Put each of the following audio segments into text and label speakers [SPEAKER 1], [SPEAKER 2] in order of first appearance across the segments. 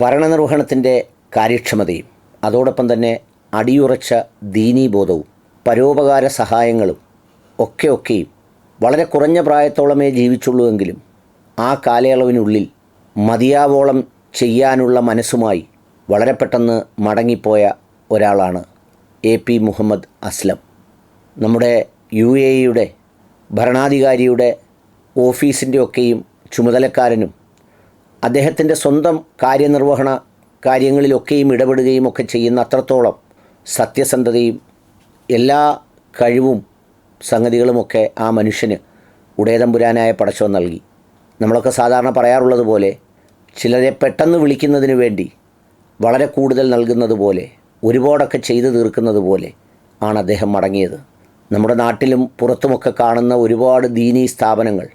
[SPEAKER 1] ഭരണനിർവഹണത്തിന്റെ കാര്യക്ഷമതയും അതോടൊപ്പം തന്നെ അടിയുറച്ച ദീനീബോധവും പരോപകാര സഹായങ്ങളും ഒക്കെ ഒക്കെയും വളരെ കുറഞ്ഞ പ്രായത്തോളമേ ജീവിച്ചുള്ളൂവെങ്കിലും ആ കാലയളവിനുള്ളിൽ മതിയാവോളം ചെയ്യാനുള്ള മനസ്സുമായി വളരെ പെട്ടെന്ന് മടങ്ങിപ്പോയ ഒരാളാണ് എ പി മുഹമ്മദ് അസ്ലം. നമ്മുടെ യു എ ഇയുടെ ഭരണാധികാരിയുടെ ഓഫീസിന്റെ ഒക്കെയും ചുമതലക്കാരനും അദ്ദേഹത്തിന്റെ സ്വന്തം കാര്യനിർവഹണ കാര്യങ്ങളിലൊക്കെയും ഇടപെടുകയും ഒക്കെ ചെയ്യുന്ന അത്രത്തോളം സത്യസന്ധതയും എല്ലാ കഴിവും സംഗതികളുമൊക്കെ ആ മനുഷ്യന് ഉടയതമ്പുരാനായ പടച്ചവൻ നൽകി. നമ്മളൊക്കെ സാധാരണ പറയാറുള്ളത് പോലെ ചിലരെ പെട്ടെന്ന് വിളിക്കുന്നതിന് വേണ്ടി വളരെ കൂടുതൽ നൽകുന്നത് പോലെ ഒരുപാടൊക്കെ ചെയ്തു തീർക്കുന്നത് പോലെ ആണ് അദ്ദേഹം മടങ്ങിയത്. നമ്മുടെ നാട്ടിലും പുറത്തുമൊക്കെ കാണുന്ന ഒരുപാട് ദീനീ സ്ഥാപനങ്ങൾ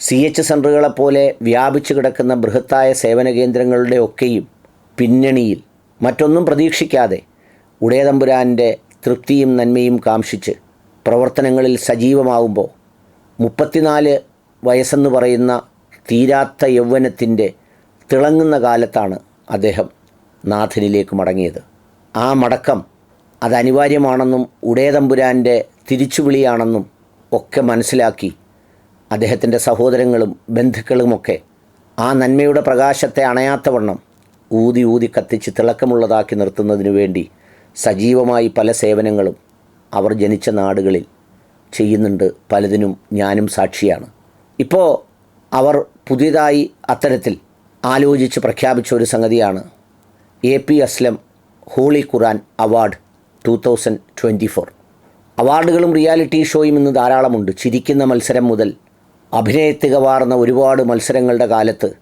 [SPEAKER 1] സി എച്ച് സെന്ററുകളെപ്പോലെ വ്യാപിച്ചു കിടക്കുന്ന ബൃഹത്തായ സേവന കേന്ദ്രങ്ങളുടെ ഒക്കെയും പിന്നണിയിൽ മറ്റൊന്നും പ്രതീക്ഷിക്കാതെ ഉടയതമ്പുരാന്റെ തൃപ്തിയും നന്മയും കാംക്ഷിച്ച് പ്രവർത്തനങ്ങളിൽ സജീവമാവുമ്പോൾ മുപ്പത്തിനാല് വയസ്സെന്ന് പറയുന്ന തീരാത്ത യൗവനത്തിന്റെ തിളങ്ങുന്ന കാലത്താണ് അദ്ദേഹം നാഥനിലേക്ക് മടങ്ങിയത്. ആ മടക്കം അത് അനിവാര്യമാണെന്നും ഉടയതമ്പുരാന്റെ തിരിച്ചുവിളിയാണെന്നും ഒക്കെ മനസ്സിലാക്കി അദ്ദേഹത്തിന്റെ സഹോദരങ്ങളും ബന്ധുക്കളുമൊക്കെ ആ നന്മയുടെ പ്രകാശത്തെ അണയാത്ത അണയാത്തവണ്ണം ഊതി ഊതി കത്തിച്ച് തിളക്കമുള്ളതാക്കി നിർത്തുന്നതിനു വേണ്ടി സജീവമായി പല സേവനങ്ങളും അവർ ജനിച്ച നാടുകളിൽ ചെയ്യുന്നുണ്ട്. പലതിനും ഞാനും സാക്ഷിയാണ്. ഇപ്പോൾ അവർ പുതിയതായി അത്തരത്തിൽ ആലോചിച്ച് പ്രഖ്യാപിച്ച ഒരു സംഗതിയാണ് A P Aslam holy Quran award two thousand twenty four. അവാർഡുകളും റിയാലിറ്റി ഷോയും ഇന്ന് ധാരാളമുണ്ട്. ചിരിക്കുന്ന മത്സരം മുതൽ അഭിനയത്തികവാർന്ന ഒരുപാട് മത്സരങ്ങളുടെ കാലത്ത്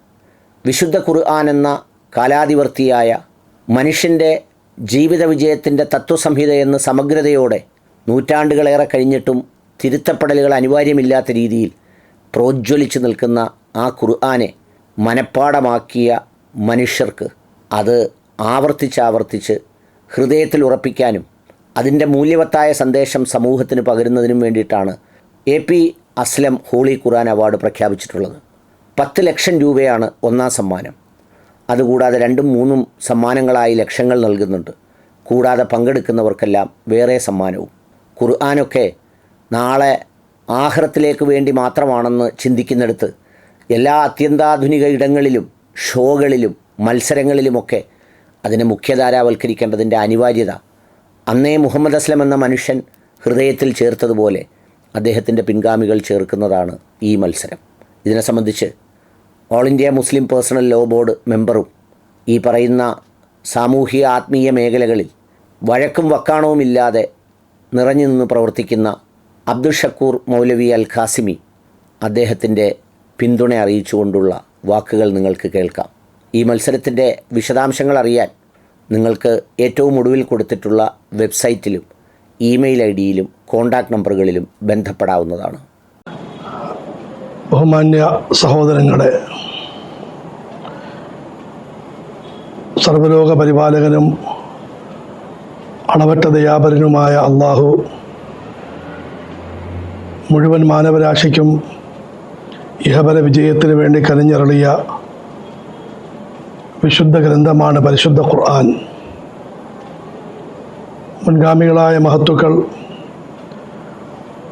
[SPEAKER 1] വിശുദ്ധ ഖുർആൻ എന്ന കാലാതിവർത്തിയായ മനുഷ്യന്റെ ജീവിത വിജയത്തിന്റെ എന്ന സമഗ്രതയോടെ നൂറ്റാണ്ടുകളേറെ കഴിഞ്ഞിട്ടും തിരുത്തപ്പെടലുകൾ അനിവാര്യമില്ലാത്ത രീതിയിൽ പ്രോജ്വലിച്ചു നിൽക്കുന്ന ആ ഖുർആനെ മനഃപ്പാടമാക്കിയ മനുഷ്യർക്ക് അത് ആവർത്തിച്ചാവർത്തിച്ച് ഹൃദയത്തിൽ ഉറപ്പിക്കാനും അതിന്റെ മൂല്യവത്തായ സന്ദേശം സമൂഹത്തിന് പകരുന്നതിനും വേണ്ടിയിട്ടാണ്. A P Aslam holy Quran award പ്രഖ്യാപിച്ചിട്ടുള്ളത്. പത്ത് ലക്ഷം രൂപയാണ് ഒന്നാം സമ്മാനം. അതുകൂടാതെ രണ്ടും മൂന്നും സമ്മാനങ്ങളായി ലക്ഷങ്ങൾ നൽകുന്നുണ്ട്. കൂടാതെ പങ്കെടുക്കുന്നവർക്കെല്ലാം വേറെ സമ്മാനവും. ഖുർആാനൊക്കെ നാളെ ആഹ്റത്തിലേക്ക് വേണ്ടി മാത്രമാണെന്ന് ചിന്തിക്കുന്നിടത്ത് എല്ലാ അത്യന്താധുനിക ഇടങ്ങളിലും ഷോകളിലും മത്സരങ്ങളിലുമൊക്കെ അതിനെ മുഖ്യധാരാവൽക്കരിക്കേണ്ടതിന്റെ അനിവാര്യത അന്നേ മുഹമ്മദ് അസ്ലം എന്ന മനുഷ്യൻ ഹൃദയത്തിൽ ചേർത്തതുപോലെ അദ്ദേഹത്തിന്റെ പിൻഗാമികൾ ചേർക്കുന്നതാണ് ഈ മത്സരം. ഇതിനെ സംബന്ധിച്ച് all India Muslim personal law board മെമ്പറും ഈ പറയുന്ന സാമൂഹിക ആത്മീയ മേഖലകളിൽ വഴക്കും വക്കാണവുമില്ലാതെ നിറഞ്ഞു നിന്ന് പ്രവർത്തിക്കുന്ന അബ്ദുൽ ഷക്കൂർ മൗലവി അൽ ഖാസിമി അദ്ദേഹത്തിന്റെ പിന്തുണ അറിയിച്ചുകൊണ്ടുള്ള വാക്കുകൾ നിങ്ങൾക്ക് കേൾക്കാം. ഈ മത്സരത്തിന്റെ വിശദാംശങ്ങൾ അറിയാൻ നിങ്ങൾക്ക് ഏറ്റവും ഒടുവിൽ കൊടുത്തിട്ടുള്ള വെബ്സൈറ്റിലും ഇമെയിൽ ഐ ഡിയിലും കോൺടാക്റ്റ് നമ്പറുകളിലും ബന്ധപ്പെടാവുന്നതാണ്.
[SPEAKER 2] ബഹുമാന്യ സഹോദരങ്ങളെ സർവലോക പരിപാലകനും അണവറ്റ ദയാപരനുമായ അള്ളാഹു മുഴുവൻ മാനവരാശിക്കും ഇഹപര വിജയത്തിന് വേണ്ടി കനിഞ്ഞറളിയ വിശുദ്ധ ഗ്രന്ഥമാണ് പരിശുദ്ധ ഖുർആൻ. മുൻഗാമികളായ മഹത്തുക്കൾ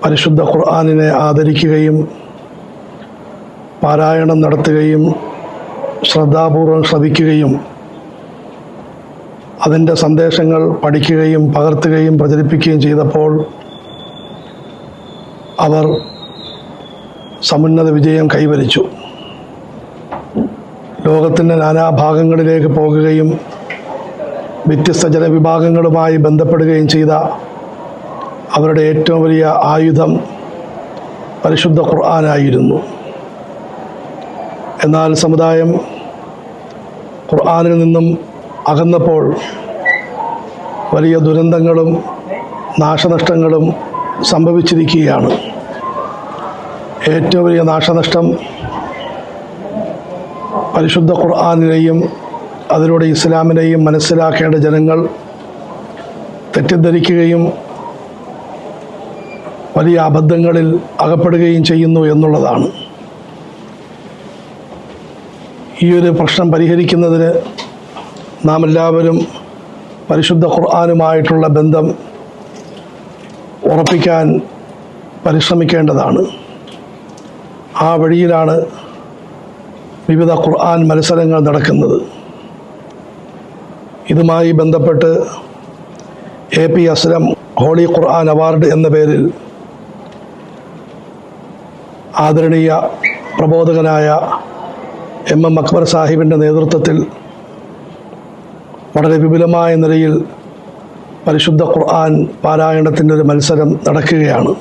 [SPEAKER 2] പരിശുദ്ധ ഖുർആാനിനെ ആദരിക്കുകയും പാരായണം നടത്തുകയും ശ്രദ്ധാപൂർവം ശ്രവിക്കുകയും അതിന്റെ സന്ദേശങ്ങൾ പഠിക്കുകയും പകർത്തുകയും പ്രചരിപ്പിക്കുകയും ചെയ്തപ്പോൾ അവർ സമുന്നത വിജയം കൈവരിച്ചു. ലോകത്തിന്റെ നാനാഭാഗങ്ങളിലേക്ക് പോകുകയും വ്യത്യസ്ത ജനവിഭാഗങ്ങളുമായി ബന്ധപ്പെടുകയും ചെയ്ത അവരുടെ ഏറ്റവും വലിയ ആയുധം പരിശുദ്ധ ഖുർആാനായിരുന്നു. എന്നാൽ സമുദായം ഖുർആാനിൽ നിന്നും അകന്നപ്പോൾ വലിയ ദുരന്തങ്ങളും നാശനഷ്ടങ്ങളും സംഭവിച്ചിരിക്കുകയാണ്. ഏറ്റവും വലിയ നാശനഷ്ടം പരിശുദ്ധ ഖുർആാനിനെയും അതിലൂടെ ഇസ്ലാമിനെയും മനസ്സിലാക്കേണ്ട ജനങ്ങൾ തെറ്റിദ്ധരിക്കുകയും വലിയ അബദ്ധങ്ങളിൽ അകപ്പെടുകയും ചെയ്യുന്നു എന്നുള്ളതാണ്. ഈ ഒരു പ്രശ്നം പരിഹരിക്കുന്നതിന് നാം എല്ലാവരും പരിശുദ്ധ ഖുർആാനുമായിട്ടുള്ള ബന്ധം ഉറപ്പിക്കാൻ പരിശ്രമിക്കേണ്ടതാണ്. ആ വഴിയിലാണ് വിവിധ ഖുർആൻ മത്സരങ്ങൾ നടക്കുന്നത്. ഇതുമായി ബന്ധപ്പെട്ട് A P Aslam holy Quran award എന്ന പേരിൽ ആദരണീയ പ്രബോധകനായ എം എം അക്ബർ സാഹിബിന്റെ നേതൃത്വത്തിൽ വളരെ വിപുലമായ നിലയിൽ പരിശുദ്ധ ഖുർആൻ പാരായണത്തിന്റെ ഒരു മത്സരം നടക്കുകയാണ്.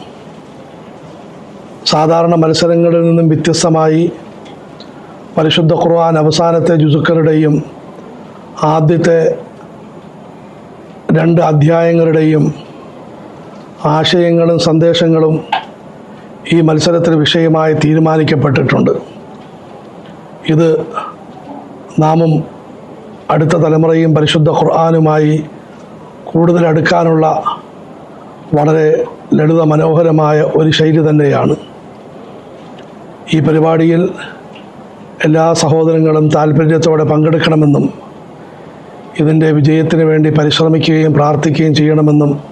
[SPEAKER 2] സാധാരണ മത്സരങ്ങളിൽ നിന്നും വ്യത്യസ്തമായി പരിശുദ്ധ ഖുർആൻ അവസാനത്തെ ജുസുക്കളുടെയും ആദ്യത്തെ രണ്ട് അധ്യായങ്ങളുടെയും ആശയങ്ങളും സന്ദേശങ്ങളും ഈ മത്സരത്തിന് വിഷയമായി തീരുമാനിക്കപ്പെട്ടിട്ടുണ്ട്. ഇത് നാമും അടുത്ത തലമുറയും പരിശുദ്ധ ഖുർആാനുമായി കൂടുതൽ അടുക്കാനുള്ള വളരെ ലളിത മനോഹരമായ ഒരു ശൈലി തന്നെയാണ്. ഈ പരിപാടിയിൽ എല്ലാ സഹോദരങ്ങളും താല്പര്യത്തോടെ പങ്കെടുക്കണമെന്നും ഇതിന്റെ വിജയത്തിന് വേണ്ടി പരിശ്രമിക്കുകയും പ്രാർത്ഥിക്കുകയും ചെയ്യണമെന്നും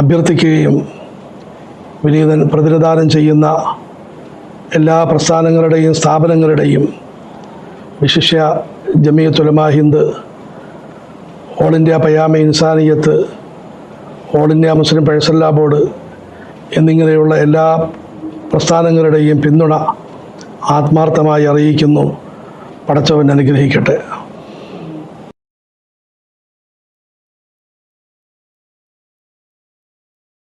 [SPEAKER 2] അഭ്യർത്ഥിക്കുകയും വിനീതൻ പ്രതിനിധാനം ചെയ്യുന്ന എല്ലാ പ്രസ്ഥാനങ്ങളുടെയും സ്ഥാപനങ്ങളുടെയും വിശിഷ്യ Jamiatul Ulama Hind all India Payam Insaniyat all India Muslim personal law board എന്നിങ്ങനെയുള്ള എല്ലാ പ്രസ്ഥാനങ്ങളുടെയും പിന്തുണ ആത്മാർത്ഥമായി അറിയിക്കുന്നു. പടച്ചവൻ അനുഗ്രഹിക്കട്ടെ.